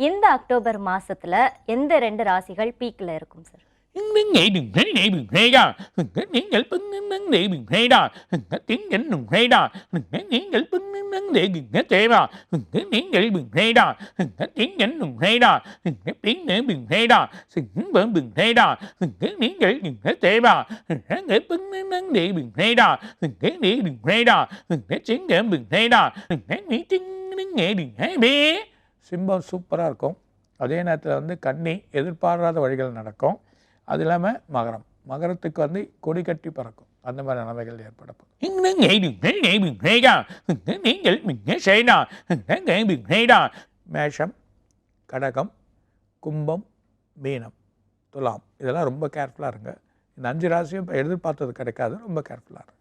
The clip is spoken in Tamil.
இந்த அக்டோபர் மாசத்துல எந்த ரெண்டு ராசிகள் பீக்ல இருக்கும் சார் நீங்கள் சிம்பம் சூப்பராக இருக்கும். அதே நேரத்தில் வந்து கன்னி எதிர்பாராத வழிகள் நடக்கும். அது இல்லாமல் மகரம். மகரத்துக்கு வந்து கொடி கட்டி பறக்கும். அந்த மாதிரி நிலைமைகள் ஏற்படப்படும். நீங்கள் மேஷம் கடகம் கும்பம் மீனம் துலாம். இதெல்லாம் ரொம்ப கேர்ஃபுல்லாக இருங்க. இந்த அஞ்சு ராசியும் இப்போ எதிர்பார்த்தது கிடைக்காது. ரொம்ப கேர்ஃபுல்லாக இருங்க.